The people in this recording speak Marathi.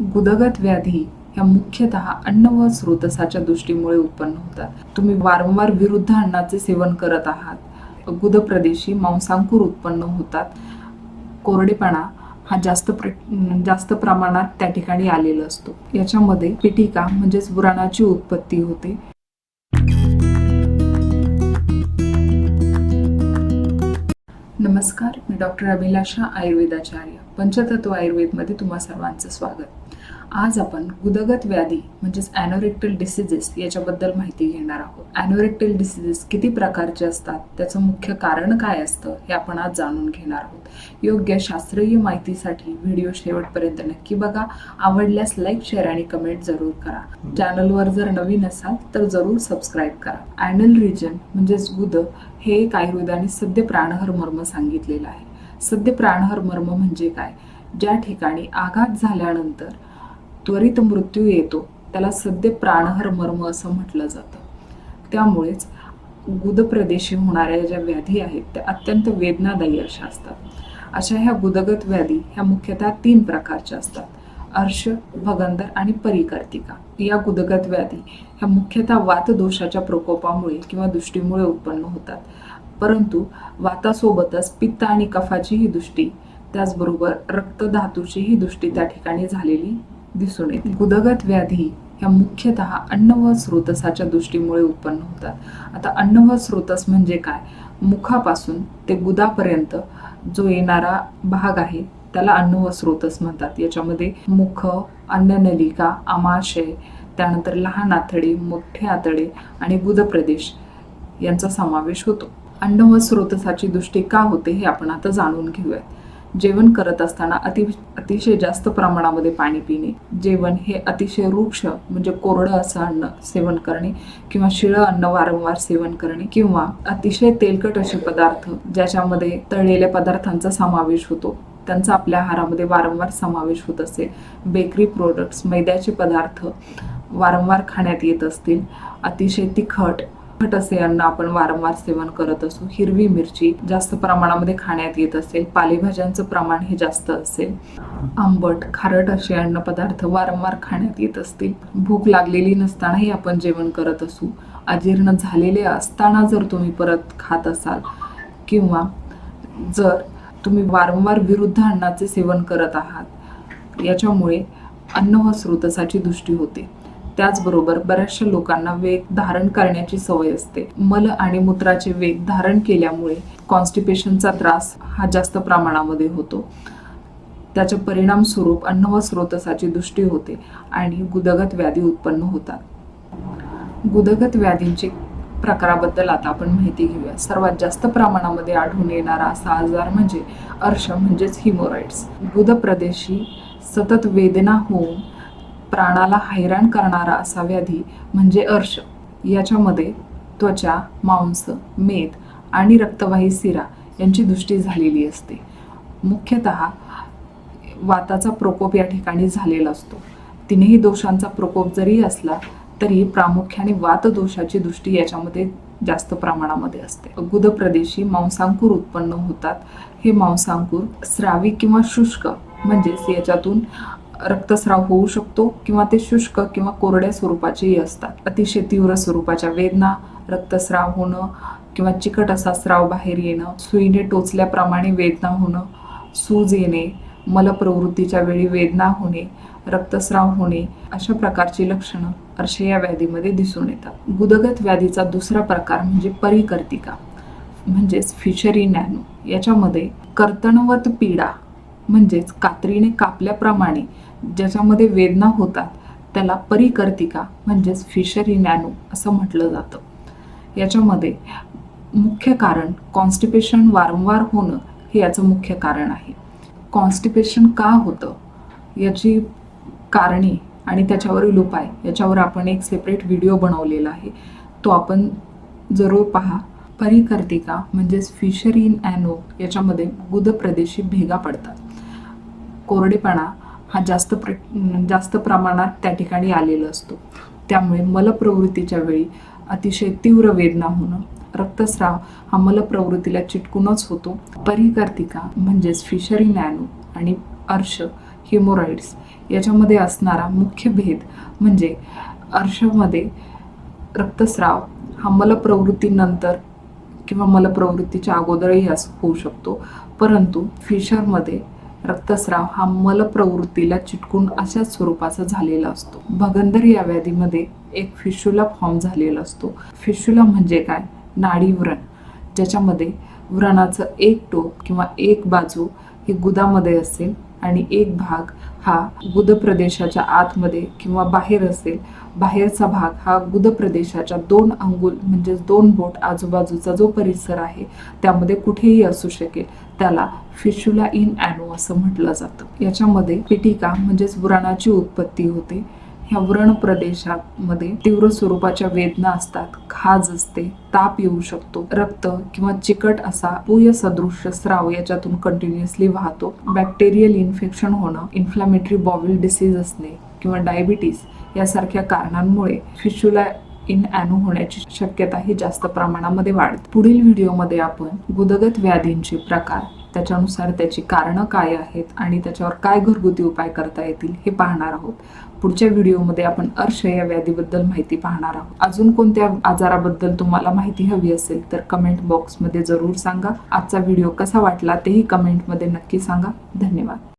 गुदगत व्याधी ह्या मुख्यतः अन्न व स्रोतसाच्या दृष्टीमुळे उत्पन्न होतात. तुम्ही वारंवार विरुद्ध अन्नाचे सेवन करत आहात. गुदप्रदेशी मांसांकुर उत्पन्न होतात. कोरडेपणा हा जास्त प्र जास्त प्रमाणात त्या ठिकाणी आलेला असतो. याच्यामध्ये पिटिका म्हणजेच व्रणाची उत्पत्ती होते. नमस्कार मी डॉक्टर अभिलाषा आयुर्वेदाचार्य पंचतत्व आयुर्वेदमध्ये तुम्हा सर्वांचं स्वागत. आज आपण गुदगत व्याधी म्हणजेच ॲनोरेक्टल डिसिजेस याच्याबद्दल माहिती घेणार आहोत. ॲनोरेक्टल डिसिजेस किती प्रकारचे असतात? त्याचं मुख्य कारण काय असतं? हे आपण आज जाणून घेणार आहोत. योग्य शास्त्रीय माहितीसाठी व्हिडिओ शेवटपर्यंत नक्की बघा. आवडल्यास लाईक शेअर आणि कमेंट जरूर करा. चॅनलवर जर नवीन असाल तर जरूर सबस्क्राईब करा. ॲनल रिजन म्हणजेच गुद हे एक आयुर्वेदाने सद्य प्राणहर मर्म सांगितलेलं आहे. सद्य प्राणहर मर्म म्हणजे काय? ज्या ठिकाणी आघात झाल्यानंतर त्वरित मृत्यू येतो. त्याला सद्य प्राणहर मर्म असं म्हटलं जातं. त्यामुळेच गुदप्रदेशी होणाऱ्या ज्या व्याधी आहेत त्या अत्यंत वेदनादायी अशा असतात. अशा ह्या गुदगत व्याधी ह्या मुख्यतः तीन प्रकारच्या असतात. अर्श भगंदर आणि परिकर्तिका. या गुदगत व्याधी ह्या मुख्यतः वातदोषाच्या प्रकोपामुळे किंवा दृष्टीमुळे उत्पन्न होतात. परंतु वातासोबतच पित्त आणि कफाचीही दृष्टी त्याचबरोबर रक्तधातूचीही दृष्टी त्या ठिकाणी झालेली दिसून येते. गुदगत व्याधी ह्या मुख्यतः अन्न व स्रोतसाच्या दृष्टीमुळे उत्पन्न होतात. आता अन्न व स्रोतस म्हणजे काय? मुखापासून ते गुदापर्यंत जो येणारा भाग आहे त्याला अन्न व स्रोतस म्हणतात. याच्यामध्ये मुख अन्ननलिका आमाशय त्यानंतर लहान आतडे मोठे आतडे आणि गुदप्रदेश यांचा समावेश होतो. अन्न व स्रोतसाची दृष्टी का होते हे आपण आता जाणून घेऊयात. जेवण करत असताना अति अतिशय जास्त प्रमाणामध्ये पाणी पिणे. जेवण हे अतिशय रुक्ष म्हणजे कोरडं असं अन्न सेवन करणे किंवा शिळं अन्न वारंवार सेवन करणे किंवा अतिशय तेलकट असे पदार्थ ज्याच्यामध्ये तळलेल्या पदार्थांचा समावेश होतो. त्यांचा आपल्या आहारामध्ये वारंवार समावेश होत असेल बेकरी प्रोडक्ट्स मैद्याचे पदार्थ वारंवार खाण्यात येत असतील. अतिशय तिखट तिखट असे अन्न आपण वारंवार सेवन करत असू. हिरवी मिरची जास्त प्रमाणामध्ये खाण्यात येत असेल. पालेभाज्यांचं प्रमाण हे जास्त असेल. आंबट खारट असे अन्न पदार्थ वारंवार खाण्यात येत असतील. भूक लागलेली नसतानाही आपण जेवण करत असू. अजीर्ण झालेले असताना जर तुम्ही परत खात असाल किंवा जर तुम्ही वारंवार विरुद्ध अन्नाचे सेवन करत आहात याच्यामुळे अन्न व स्रोतसाची दृष्टी होते. त्याचबरोबर बऱ्याचशा लोकांना वेग धारण करण्याची सवय असते. मल आणि मूत्राचे वेग धारण केल्यामुळे कॉन्स्टिपेशनचा त्रास हा जास्त प्रमाणामध्ये होतो. त्याचे परिणाम स्वरूप अन्न व स्रोतसाची दृष्टी होते आणि गुदगत व्याधी उत्पन्न होतात. गुदगत व्याधींचे प्रकाराबद्दल आता आपण माहिती घेऊया. सर्वात जास्त प्रमाणामध्ये आढळून येणारा असा आजार म्हणजे अर्श म्हणजेच हिमोरॉइड्स गुदप्रदेशी सतत वेदना होऊन प्राणाला हैराण करणारा असा व्याधी म्हणजे अर्श. याच्यामध्ये त्वचा मांस मेद आणि रक्तवाही सिरा यांची दृष्टी झालेली असते. मुख्यतः वाताचा प्रकोप या ठिकाणी झालेला असतो. तिनेही दोषांचा प्रकोप जरी असला तरी प्रामुख्याने वातदोषाची दृष्टी याच्यामध्ये जास्त प्रमाणामध्ये असते. गुदप्रदेशी मांसांकुर उत्पन्न होतात. हे मांसांकुर स्रावी किंवा शुष्क म्हणजेच याच्यातून रक्तस्राव होऊ शकतो किंवा ते शुष्क किंवा कोरड्या स्वरूपाचेही असतात. अतिशय तीव्र स्वरूपाच्या वेदना रक्तस्राव होणं किंवा चिकट असा स्राव बाहेर येणं सुईने टोचल्याप्रमाणे वेदना होणं सूज येणे मलप्रवृत्तीच्या वेळी वेदना होणे रक्तस्राव होणे अशा प्रकारची लक्षणं अर्श या व्याधीमध्ये दिसून येतात. गुदगत व्याधीचा दुसरा प्रकार म्हणजे परिकर्तिका म्हणजेच फिशरी नॅनो. याच्यामध्ये कर्तनवत पीडा म्हणजेच कात्रीने कापल्याप्रमाणे ज्याच्यामध्ये वेदना होतात त्याला परिकर्तिका म्हणजेच फिशरी नॅनो असं म्हटलं जातं. याच्यामध्ये मुख्य कारण कॉन्स्टिपेशन वारंवार होणं हे याचं मुख्य कारण आहे. कॉन्स्टिपेशन का होतं? याची कारणे आणि त्याच्यावरील उपाय याच्यावर आपण एक सेपरेट व्हिडिओ बनवलेला आहे. तो आपण जरूर पहा. परिकर्तिका म्हणजेच फिशरी ॲनो याच्यामध्ये गुदप्रदेशी भेगा पडतात. कोरडेपणा हा जास्त प्र जास्त प्रमाणात त्या ठिकाणी आलेला असतो. त्यामुळे मलप्रवृत्तीच्या वेळी अतिशय तीव्र वेदना होणं रक्तस्राव हा मलप्रवृत्तीला चिटकूनच होतो. परिकर्तिका म्हणजेच फिशरी नॅनो आणि अर्श हिमोरॉइड्स याच्यामध्ये असणारा मुख्य भेद म्हणजे अर्शमध्ये रक्तस्राव हा मलप्रवृत्तीनंतर किंवा मलप्रवृत्तीच्या अगोदरही असं होऊ शकतो. परंतु फिशरमध्ये रक्तस्राव हा मलप्रवृत्तीला चिटकून अशाच स्वरूपाचा झालेला असतो. भगंदर या व्याधीमध्ये एक फिशुला फॉर्म झालेला असतो. फिशुला म्हणजे काय? नाडी व्रण. ज्याच्यामध्ये व्रणाचं एक टोक किंवा एक बाजू ही गुदामध्ये असेल आणि एक भाग हा गुद प्रदेशाच्या आतमध्ये किंवा बाहेर असेल. बाहेरचा भाग हा गुद प्रदेशाच्या दोन अंगुल म्हणजेच दोन बोट आजूबाजूचा जो परिसर आहे त्यामध्ये कुठेही असू शकेल. त्याला फिशुला इन ॲनो असं म्हटलं जातं. याच्यामध्ये पिटिका म्हणजेच बुराणाची उत्पत्ती होते. ह्या व्रण प्रदेशामध्ये तीव्र स्वरूपाच्या वेदना असतात. खाज असते. ताप येऊ शकतो. रक्त किंवा चिकट असा पूय सदृश्य स्राव याच्यातून कंटिन्युअसली वाहतो. बॅक्टेरियल इन्फेक्शन होणं इन्फ्लॅमेटरी बॉविल डिसीज असणे किंवा डायबिटीस यासारख्या कारणांमुळे फिशुला इन ॲनो होण्याची शक्यता ही जास्त प्रमाणामध्ये वाढते. पुढील व्हिडिओमध्ये आपण गुदगत व्याधींचे प्रकार त्याच्यानुसार त्याची कारणं काय आहेत आणि त्याच्यावर काय घरगुती उपाय करता येतील हे पाहणार आहोत. पुढच्या व्हिडिओमध्ये आपण अर्श या व्याधीबद्दल माहिती पाहणार आहोत. अजून कोणत्या आजाराबद्दल तुम्हाला माहिती हवी असेल तर कमेंट बॉक्समध्ये जरूर सांगा. आजचा व्हिडिओ कसा वाटला तेही कमेंटमध्ये नक्की सांगा. धन्यवाद.